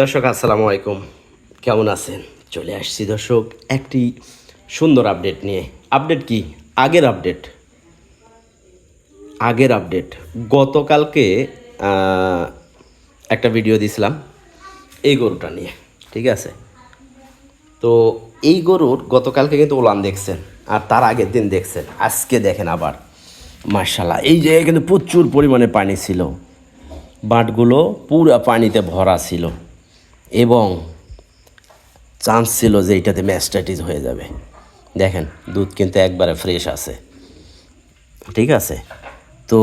দর্শক, আসসালামু আলাইকুম। কেমন আছেন? চলে আসছি দর্শক, একটি সুন্দর আপডেট নিয়ে। আপডেট কি? আগের আপডেট। আগের আপডেট। গতকালকে একটা ভিডিও দিছিলাম এই গরুটা নিয়ে, ঠিক আছে? তো এই গরুর গতকালকে কিন্তু ওলান দেখছেন, আর তার আগের দিন দেখছেন। আজকে দেখেন আবার মার্শাল্লাহ এই জায়গায় কিন্তু প্রচুর পরিমাণে পানি ছিল। বাঁটগুলো পুরো পানিতে ভরা ছিল। এবং চান্স ছিল যে এইটাতে ম্যাস্টাইটিস হয়ে যাবে। দেখেন, দুধ কিন্তু একবারে ফ্রেশ আছে। ঠিক আছে? তো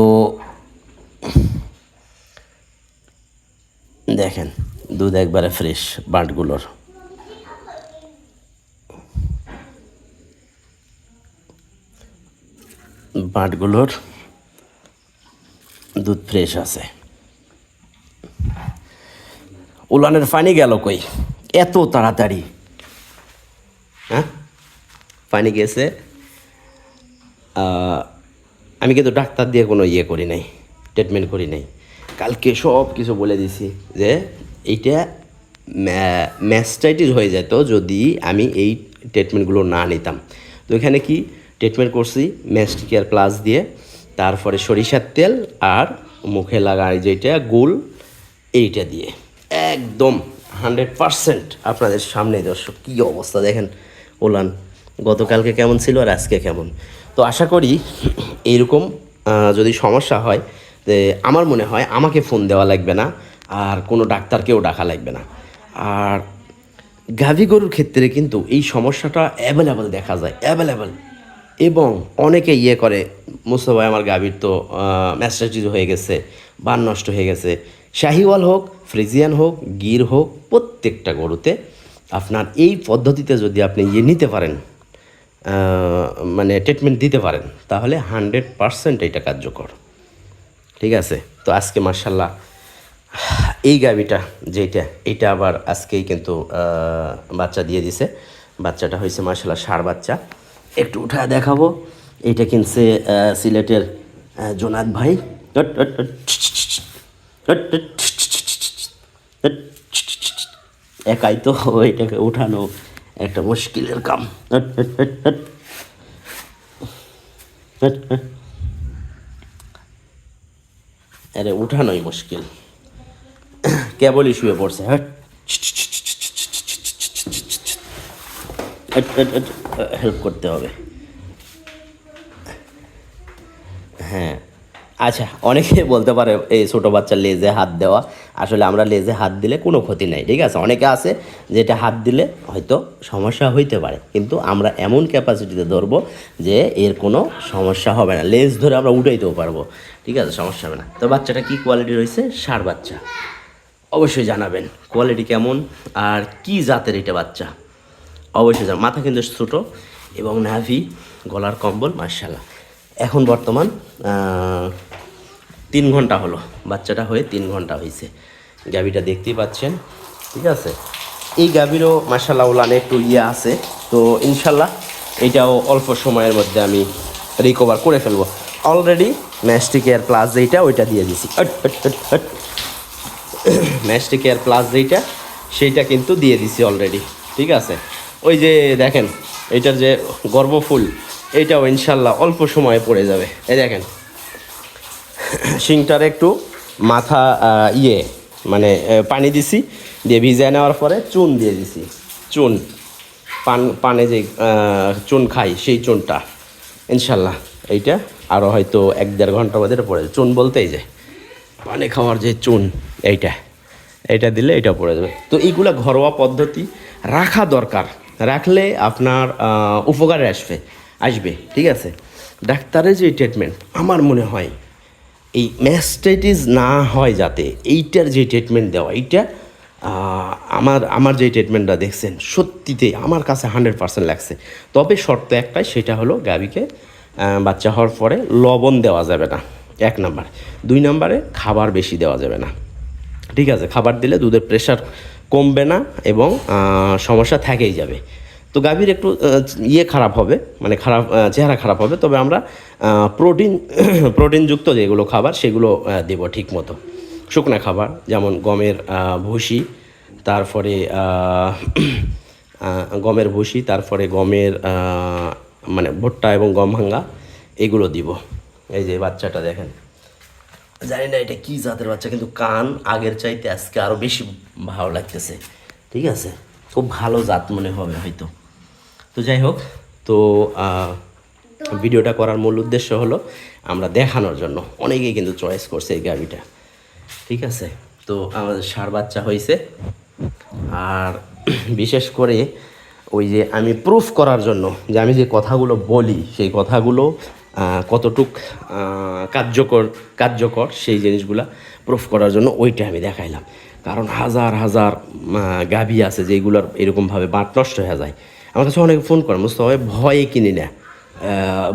দেখেন, দুধ একবারে ফ্রেশ বাঁটগুলোর। বাঁটগুলোর দুধ ফ্রেশ আছে। উলানের পানি গেল কই? এত তাড়াতাড়ি। হ্যাঁ? পানি গেছে। আমি কিন্তু ডাক্তার দিয়ে কোনো ইয়ে করি নাই ট্রিটমেন্ট করি নাই। কালকে সব কিছু বলে দিছি যে, এইটা ম্যাস্টাইটিস হয়ে যেত যদি আমি এই ট্রিটমেন্টগুলো না নিতাম। তো এখানে কি ট্রিটমেন্ট করছি? ম্যাস্টিকেয়ার প্লাস দিয়ে, তারপরে সরিষার তেল আর মুখে লাগায় যেটা গুল এইটা দিয়ে। একদম হান্ড্রেড পারসেন্ট আপনাদের সামনে দর্শক, কী অবস্থা দেখেন। ওলান, গতকালকে কেমন ছিল আর আজকে কেমন? তো আশা করি এইরকম যদি সমস্যা হয় আমার মনে হয় আমাকে ফোন দেওয়া লাগবে না, আর কোনো ডাক্তারকেও ডাকা লাগবে না। আর গাভী গরুর ক্ষেত্রে কিন্তু এই সমস্যাটা অ্যাভেলেবেল দেখা যায় অ্যাভেলেবেল এবং অনেকে ইয়ে করে, মুস্তফা আমার গাভীর তো ম্যাস্টাইটিস হয়ে গেছে, বান নষ্ট হয়ে গেছে। শাহিওয়াল হোক, ফ্রিজিয়ান হোক, গির হোক, প্রত্যেকটা গরুতে আপনার এই পদ্ধতিতে যদি আপনি ইয়ে নিতে পারেন মানে ট্রিটমেন্ট দিতে পারেন, তাহলে হান্ড্রেড পারসেন্ট এটা কার্যকর। ঠিক আছে? তো আজকে মার্শাল্লাহ এই গাবিটা যেটা এটা আবার আজকেই কিন্তু বাচ্চা দিয়ে দিছে। বাচ্চাটা হয়েছে মার্শাল্লাহ সার বাচ্চা। একটু উঠায় দেখাবো। এইটা কিনছে সিলেটের জোনাদ ভাই। একাই তো এটাকে উঠানো একটা মুশকিলের কাম। আরে, উঠানোই মুশকিল। কেবলই শুয়ে পড়ছে। হ্যাঁ হেল্প করতে হবে। হ্যাঁ। আচ্ছা অনেকে বলতে পারে এই ছোটো বাচ্চার লেজে হাত দেওয়া। আসলে আমরা লেজে হাত দিলে কোনো ক্ষতি নাই, ঠিক আছে? অনেকে আছে যেটা হাত দিলে হয়তো সমস্যা হইতে পারে, কিন্তু আমরা এমন ক্যাপাসিটিতে ধরবো যে এর কোনো সমস্যা হবে না। লেজ ধরে আমরা উঠাইতেও পারব, ঠিক আছে? সমস্যা হবে না। তো বাচ্চাটা কী কোয়ালিটি রয়েছে? ষাঁড় বাচ্চা। অবশ্যই জানাবেন কোয়ালিটি কেমন আর কি জাতের এটা বাচ্চা। অবশ্যই জান মাথা কিন্তু ছোটো এবং নাভি, গলার কম্বল মার্শাল্লাহ এখন বর্তমান তিন ঘণ্টা হলো, বাচ্চাটা হয়ে তিন ঘণ্টা হয়েছে গাভিটা দেখতেই পাচ্ছেন, ঠিক আছে? এই গাভিরও মার্শাল্লাহ ওলানে একটু ইয়ে আছে, তো ইনশাল্লাহ এটাও অল্প সময়ের মধ্যে আমি রিকভার করে ফেলব। অলরেডি ম্যাস্টিক এয়ার প্লাস যেইটা, ওইটা দিয়ে দিছি। ম্যাস্টিক এয়ার প্লাস যেইটা, সেইটা কিন্তু দিয়ে দিছি অলরেডি ঠিক আছে? ওই যে দেখেন, এটার যে গর্ভফুল এইটাও ইনশাল্লাহ অল্প সময়ে পড়ে যাবে। এই দেখেন শিংটার একটু মাথা ইয়ে মানে পানি দিছি, দিয়ে ভিজিয়ে নেওয়ার পরে চুন দিয়ে দিছি। চুন, পান, পানে যে চুন খাই, সেই চুনটা। ইনশাল্লাহ, এইটা আরও হয়তো এক দেড় ঘণ্টার মধ্যে পড়ে যাবে। চুন বলতেই যে, পানি খাওয়ার যে চুন, এইটা এইটা দিলে এটা পড়ে যাবে। তো এইগুলো ঘরোয়া পদ্ধতি রাখা দরকার। রাখলে আপনার উপকারে আসবে আসবে, ঠিক আছে? ডাক্তারের যে ট্রিটমেন্ট আমার মনে হয় এই ম্যাস্টাইটিস না হয় যাতে এইটার যে ট্রিটমেন্ট দেওয়া, এইটা আমার আমার যে ট্রিটমেন্টটা দেখছেন সত্যিতে আমার কাছে হান্ড্রেড পার্সেন্ট লাগছে। তবে শর্ত একটাই, সেটা হলো গাবিকে বাচ্চা হওয়ার পরে লবণ দেওয়া যাবে না। এক নাম্বার। দুই নাম্বারে খাবার বেশি দেওয়া যাবে না। ঠিক আছে, খাবার দিলে দুধের প্রেশার কমবে না এবং সমস্যা থেকেই যাবে। তো গাভীর একটু ইয়ে খারাপ হবে মানে খারাপ চেহারা খারাপ হবে, তবে আমরা প্রোটিন, প্রোটিনযুক্ত যেগুলো খাবার সেগুলো দেবো ঠিক মতো শুকনা খাবার, যেমন গমের ভুসি, তারপরে গমের ভুসি, তারপরে গমের মানে ভুট্টা এবং গম ভাঙ্গা, এগুলো দিব। এই যে বাচ্চাটা দেখেন। জানি না এটা কী জাতের বাচ্চা, কিন্তু কান আগের চাইতে আজকে আরও বেশি ভালো লাগতেছে। ঠিক আছে? খুব ভালো জাত মনে হবে হয়তো। তো যাই হোক, তো ভিডিওটা করার মূল উদ্দেশ্য হলো আমরা দেখানোর জন্য। অনেকেই কিন্তু চয়েস করছে এই গাভিটা ঠিক আছে? তো আমাদের সার বাচ্চা হয়েছে আর বিশেষ করে ওই যে আমি প্রুফ করার জন্য যে আমি যে কথাগুলো বলি, সেই কথাগুলো কতটুক কার্যকর কার্যকর সেই জিনিসগুলা প্রুফ করার জন্য ওইটা আমি দেখাইলাম। কারণ হাজার হাজার গাভী আছে যেগুলোর এরকমভাবে বাট নষ্ট হয়ে যায়। আমার কাছে অনেকে ফোন করে মুস্তফা ভাই, ভয়ে কিনি না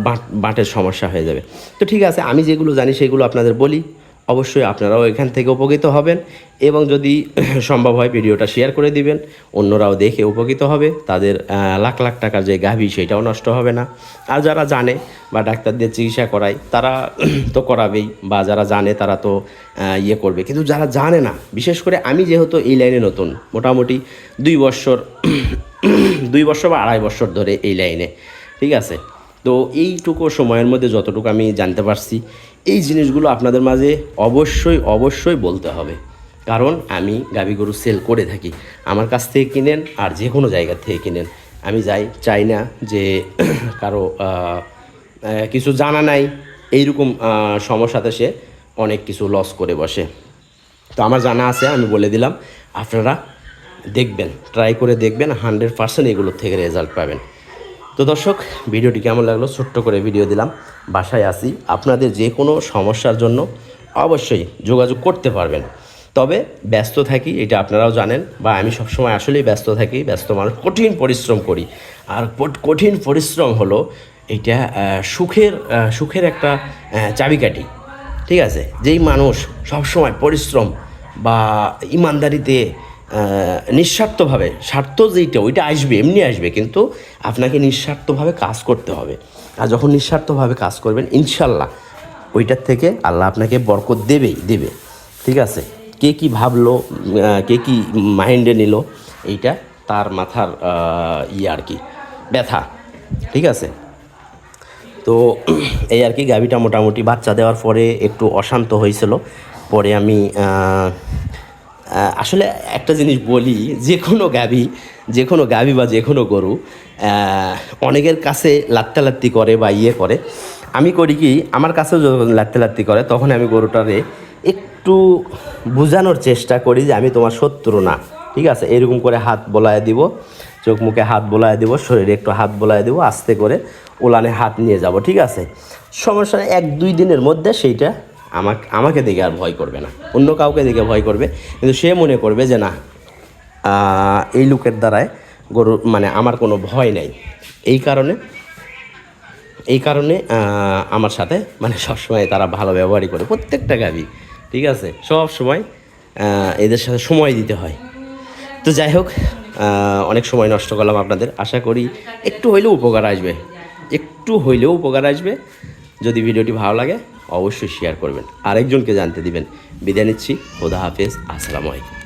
বাট বাটের সমস্যা হয়ে যাবে। তো ঠিক আছে আমি যেগুলো জানি সেগুলো আপনাদের বলি। অবশ্যই আপনারাও এখান থেকে উপকৃত হবেন এবং যদি সম্ভব হয় ভিডিওটা শেয়ার করে দিবেন অন্যরাও দেখে উপকৃত হবে। তাদের লাখ লাখ টাকার যে গাভী সেটাও নষ্ট হবে না। আর যারা জানে বা ডাক্তারদের চিকিৎসা করায় তারা তো করাবেই বা যারা জানে তারা তো ইয়ে করবে। কিন্তু যারা জানে না বিশেষ করে আমি যেহেতু এই লাইনে নতুন মোটামুটি দুই বছর দুই বছর বা আড়াই বছর ধরে এই লাইনে, ঠিক আছে? তো এইটুকু সময়ের মধ্যে যতটুকু আমি জানতে পারছি, এই জিনিসগুলো আপনাদের মাঝে অবশ্যই অবশ্যই বলতে হবে। কারণ আমি গাভী গরু সেল করে থাকি। আমার কাছ থেকে কিনেন আর যে কোনো জায়গা থেকে কিনেন। আমি যাই, চাই না যে কারও কিছু জানা নাই, এইরকম সমস্যাতে সে অনেক কিছু লস করে বসে। তো আমার জানা আছে, আমি বলে দিলাম। আপনারা দেখবেন ট্রাই করে দেখবেন হান্ড্রেড পার্সেন্ট এগুলোর থেকে রেজাল্ট পাবেন। তো দর্শক, ভিডিওটি কেমন লাগল? ছোট্ট করে ভিডিও দিলাম। বাসায় আসি আপনাদের যে কোনো সমস্যার জন্য অবশ্যই যোগাযোগ করতে পারবেন। তবে ব্যস্ত থাকি, এটা আপনারাও জানেন, বা আমি সবসময় আসলেই ব্যস্ত থাকি, ব্যস্ত মানুষ, কঠিন পরিশ্রম করি। আর কঠিন পরিশ্রম হলো এটা সুখের সুখের একটা চাবিকাঠি। ঠিক আছে? যেই মানুষ সবসময় পরিশ্রম বা ইমানদারিতে নিঃস্বার্থভাবে, স্বার্থ যেইটা, ওইটা আসবে, এমনি আসবে, কিন্তু আপনাকে নিঃস্বার্থভাবে কাজ করতে হবে। আর যখন নিঃস্বার্থভাবে কাজ করবেন, ইনশাল্লাহ ওইটার থেকে আল্লাহ আপনাকে বরকত দেবেই, দেবে। ঠিক আছে? কে কি ভাবলো কে কি মাইন্ডে নিল, এইটা তার মাথার ইয়ে আর কি, ব্যথা। ঠিক আছে? তো এই আর কি, গাভিটা মোটামুটি বাচ্চা দেওয়ার পরে একটু অশান্ত হয়েছিল। পরে আমি আসলে একটা জিনিস বলি, যে কোনো গাভি যে কোনো গাভি বা যে কোনো গরু অনেকের কাছে লাত্তালাত্তি করে বা ইয়ে করে। আমি করি কি, আমার কাছেও যখন লাত্তালাত্তি করে, তখন আমি গরুটারে একটু বোঝানোর চেষ্টা করি যে আমি তোমার শত্রু না। ঠিক আছে? এরকম করে হাত বলায় দিব, চোখ মুখে হাত বোলায় দিব, শরীরে একটু হাত বোলায় দিব, আস্তে করে ওলানে হাত নিয়ে যাব, ঠিক আছে? সমস্যা এক দুই দিনের মধ্যে সেইটা আমাকে আমাকে দেখে আর ভয় করবে না। অন্য কাউকে দেখে ভয় করবে। কিন্তু সে মনে করবে যে, না এই লোকের দ্বারায় গরু মানে আমার কোনো ভয় নেই। এই কারণে এই কারণে আমার সাথে মানে সবসময় তারা ভালো ব্যবহারই করে। প্রত্যেকটা গাভি, ঠিক আছে? সব সময় এদের সাথে সময় দিতে হয়। তো যাই হোক অনেক সময় নষ্ট করলাম আপনাদের। আশা করি একটু হইলেও উপকার আসবে। একটু হইলেও উপকার আসবে। যদি ভিডিওটি ভালো লাগে অবশ্যই শেয়ার করবেন। আরেকজনকে জানতে দিবেন। বিদায় নিচ্ছি। খোদা হাফেজ। আসসালামু আলাইকুম।